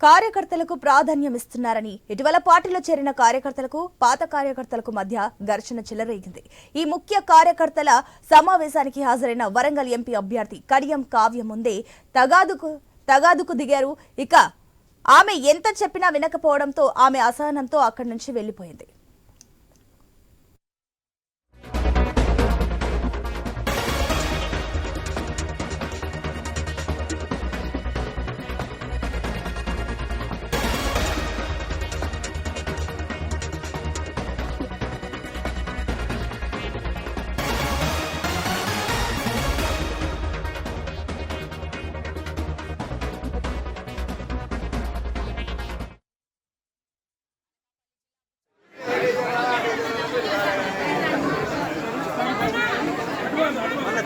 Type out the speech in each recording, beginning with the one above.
కార్యకర్తలకు ప్రాధాన్యం ఇస్తున్నారని ఇటీవల పార్టీలో చేరిన కార్యకర్తలకు పాత కార్యకర్తలకు మధ్య ఘర్షణ చెలరేగింది. ఈ ముఖ్య కార్యకర్తల సమావేశానికి హాజరైన వరంగల్ ఎంపీ అభ్యర్థి కడియం కావ్య ముందే తగాదుకు తగాదుకు దిగారు. ఇక ఆమె ఎంత చెప్పినా వినకపోవడంతో ఆమె అసహనంతో అక్కడి నుంచి వెళ్ళిపోయింది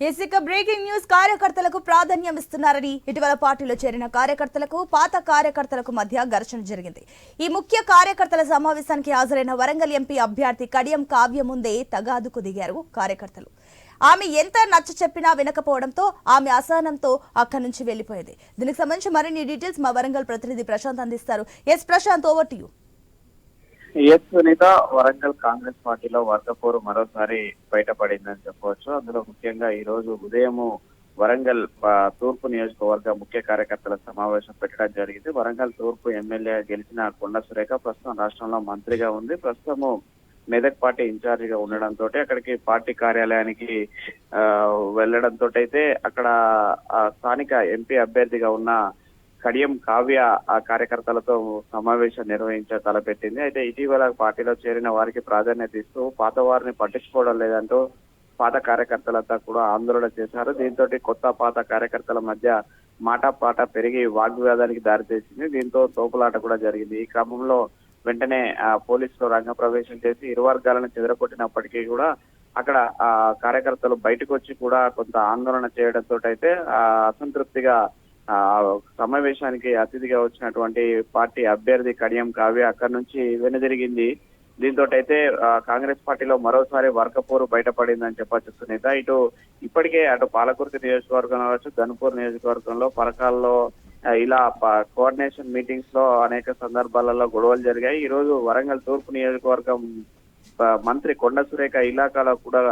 ఇసుక బ్రేకింగ్ న్యూస్ కార్యకర్తలకు ప్రాధాన్యం ఇస్తున్నారని ఇటీవల పార్టీలో చేరిన కార్యకర్తలకు పాత కార్యకర్తలకు మధ్య ఘర్షణ జరిగింది. ఈ ముఖ్య కార్యకర్తల సమావేశానికి హాజరైన వరంగల్ ఎంపీ అభ్యర్థి కడియం కావ్య ముందే తగాదుకు దిగారు కార్యకర్తలు. ఆమె ఎంత నచ్చ చెప్పినా వినకపోవడంతో ఆమె అసహనంతో అక్కడి నుంచి వెళ్ళిపోయింది దీనికి సంబంధించి మరిన్ని డీటెయిల్స్ మా వరంగల్ ప్రతినిధి ప్రశాంత్ అందిస్తారు. Yes Prashanth over to you yes Sunitha Warangal Congress పార్టీలో వర్గపోరు మరోసారి బయటపడిందని చెప్పవచ్చు. అందులో ముఖ్యంగా ఈ రోజు ఉదయము వరంగల్ తూర్పు నియోజకవర్గ ముఖ్య కార్యకర్తల సమావేశం పెట్టడం జరిగింది. వరంగల్ తూర్పు ఎమ్మెల్యే గెలిచిన కొండ సురేఖ ప్రస్తుతం రాష్ట్రంలో మంత్రిగా ఉంది. ప్రస్తుతము మెదక్ పార్టీ ఇన్ఛార్జ్గా ఉండడంతో అక్కడికి పార్టీ కార్యాలయానికి ఆ, వెళ్ళడంతో అయితే అక్కడ స్థానిక ఎంపీ అభ్యర్థిగా ఉన్న కడియం కావ్య ఆ కార్యకర్తలతో సమావేశం నిర్వహించ తలపెట్టింది. అయితే ఇటీవల పార్టీలో చేరిన వారికి ప్రాధాన్యత ఇస్తూ పాత వారిని పట్టించుకోవడం లేదంటూ పాత కార్యకర్తలంతా కూడా ఆందోళన చేశారు. దీంతో కొత్త పాత కార్యకర్తల మధ్య మాట పాట పెరిగి వాగ్వివాదానికి దారితీసింది దీంతో తోపులాట కూడా జరిగింది. ఈ క్రమంలో వెంటనే ఆ, పోలీసులు రంగప్రవేశం చేసి ఇరు వర్గాలను చెదరగొట్టినప్పటికీ కూడా అక్కడ ఆ కార్యకర్తలు బయటకు వచ్చి కూడా కొంత ఆందోళన చేయడంతో అయితే ఆ, అసంతృప్తిగా సమావేశానికి అతిథిగా వచ్చినటువంటి పార్టీ అభ్యర్థి కడియం కావ్య అక్కడి నుంచి వెనుదిరిగింది. దీంతో అయితే కాంగ్రెస్ పార్టీలో మరోసారి వర్గపోరు బయటపడిందని చెప్పచ్చు సునీత. ఇటు ఇప్పటికే అటు పాలకుర్తి నియోజకవర్గం కావచ్చు ధనుపూర్ నియోజకవర్గంలో పరకాల్లో ఇలా కోఆర్డినేషన్ మీటింగ్స్లో అనేక సందర్భాలలో గొడవలు జరిగాయి. ఈ రోజు వరంగల్ తూర్పు నియోజకవర్గం మంత్రి కొండ సురేఖ ఇలాకాలో కూడా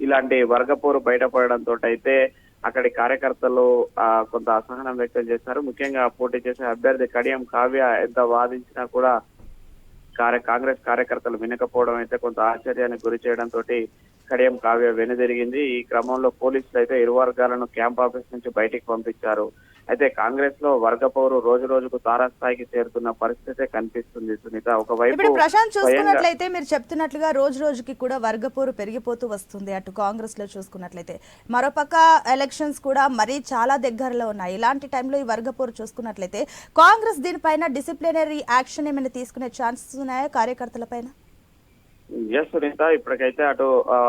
ఇలాంటి వర్గపోరు బయటపడడంతో అయితే అక్కడి కార్యకర్తలు ఆ, కొంత అసహనం వ్యక్తం చేశారు ముఖ్యంగా పోటీ చేసే అభ్యర్థి కడియం కావ్య ఎంత వాదించినా కూడా కార్య కాంగ్రెస్ కార్యకర్తలు వినకపోవడం అయితే కొంత ఆశ్చర్యానికి గురి చేయడంతో కడియం కావ్య వెనుదిరిగింది. ఈ క్రమంలో పోలీసులు అయితే ఇరు వర్గాలను క్యాంప్ ఆఫీస్ నుంచి బయటికి పంపించారు. అయితే కాంగ్రెస్లో వర్గపోరు రోజు రోజుకు తారాస్థాయికి చేరుతున్న పరిస్థితే కనిపిస్తుంది సునీత. ఒకవైపు ప్రశాంత్ చూసుకున్నట్లయితే మీరు చెప్తున్నట్లుగా రోజు రోజుకి కూడా వర్గపోరు పెరిగిపోతూ వస్తుంది అటు కాంగ్రెస్లో చూసుకున్నట్లయితే. మరోపక్క ఎలక్షన్స్ కూడా మరీ చాలా దగ్గరలో ఉన్నాయి. ఇలాంటి టైంలో ఈ వర్గపోరు చూసుకున్నట్లయితే కాంగ్రెస్ దీనిపైన డిసిప్లినరీ యాక్షన్ ఏమైనా తీసుకునే ఛాన్సెస్ ఉన్నాయా కార్యకర్తల పైన? ఎస్ సునీత ఇప్పటికైతే అటు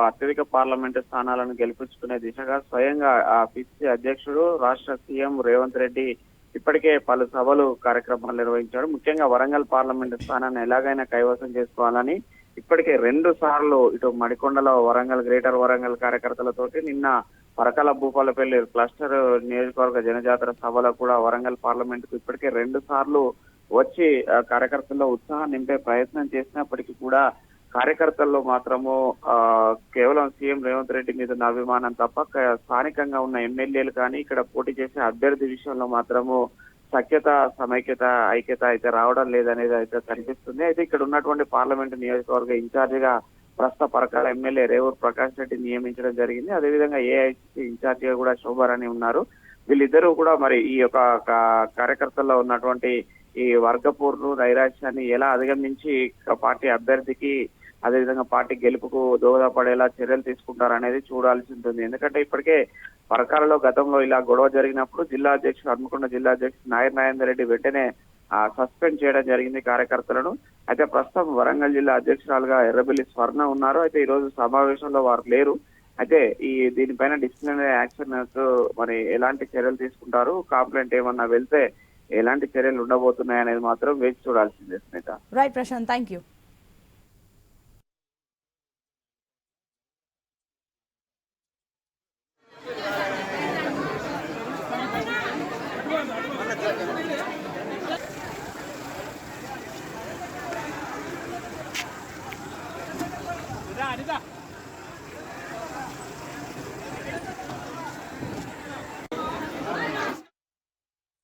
అత్యధిక పార్లమెంటు స్థానాలను గెలిపించుకునే దిశగా స్వయంగా ఆ పిసిసి అధ్యక్షుడు రాష్ట్ర సీఎం రేవంత్ రెడ్డి ఇప్పటికే పలు సభలు కార్యక్రమాలు నిర్వహించాడు. ముఖ్యంగా వరంగల్ పార్లమెంటు స్థానాన్ని ఎలాగైనా కైవసం చేసుకోవాలని ఇప్పటికే రెండు సార్లు ఇటు మడికొండలో వరంగల్ గ్రేటర్ వరంగల్ కార్యకర్తలతోటి నిన్న పరకాల భూపాలపల్లి క్లస్టర్ నియోజకవర్గ జనజాతర సభలో కూడా వరంగల్ పార్లమెంట్కు ఇప్పటికే రెండు సార్లు వచ్చి ఆ, కార్యకర్తల్లో ఉత్సాహం నింపే ప్రయత్నం చేసినప్పటికీ కూడా కార్యకర్తల్లో మాత్రము ఆ, కేవలం సీఎం రేవంత్ రెడ్డి మీద ఉన్న అభిమానం తప్ప స్థానికంగా ఉన్న ఎమ్మెల్యేలు కానీ ఇక్కడ పోటీ చేసే అభ్యర్థి విషయంలో మాత్రము సఖ్యత సమైక్యత ఐక్యత అయితే రావడం లేదనేది అయితే కనిపిస్తుంది. అయితే ఇక్కడ ఉన్నటువంటి పార్లమెంటు నియోజకవర్గ ఇన్ఛార్జిగా ప్రస్తుత పరకాల ఎమ్మెల్యే రేవూరు ప్రకాష్ రెడ్డి నియమించడం జరిగింది. అదేవిధంగా ఏఐసిసి ఇన్ఛార్జిగా కూడా శోభారాణి ఉన్నారు. వీళ్ళిద్దరూ కూడా మరి ఈ యొక్క కార్యకర్తల్లో ఉన్నటువంటి ఈ వర్గపూర్ను నైరాశ్యాన్ని ఎలా అధిగమించి పార్టీ అభ్యర్థికి అదేవిధంగా పార్టీ గెలుపుకు దోహదపడేలా చర్యలు తీసుకుంటారనేది చూడాల్సి ఉంటుంది. ఎందుకంటే ఇప్పటికే పరకాలలో గతంలో ఇలా గొడవ జరిగినప్పుడు జిల్లా అధ్యక్షుడు హన్మకొండ జిల్లా అధ్యక్షుడు నాయర్ నాగేందర్ రెడ్డి వెంటనే సస్పెండ్ చేయడం జరిగింది కార్యకర్తలను. అయితే ప్రస్తుతం వరంగల్ జిల్లా అధ్యక్షురాలుగా ఎర్రబెల్లి స్వర్ణ ఉన్నారు. అయితే ఈ రోజు సమావేశంలో వారు లేరు. అయితే ఈ దీనిపైన డిసిప్లినరీ యాక్షన్ మరి ఎలాంటి చర్యలు తీసుకుంటారు? కాంప్లైంట్ ఏమన్నా వెళ్తే ఎలాంటి చర్యలు ఉండబోతున్నాయి అనేది మాత్రం వేచి చూడాల్సిందే Snehitha right Prashanth thank you Venga.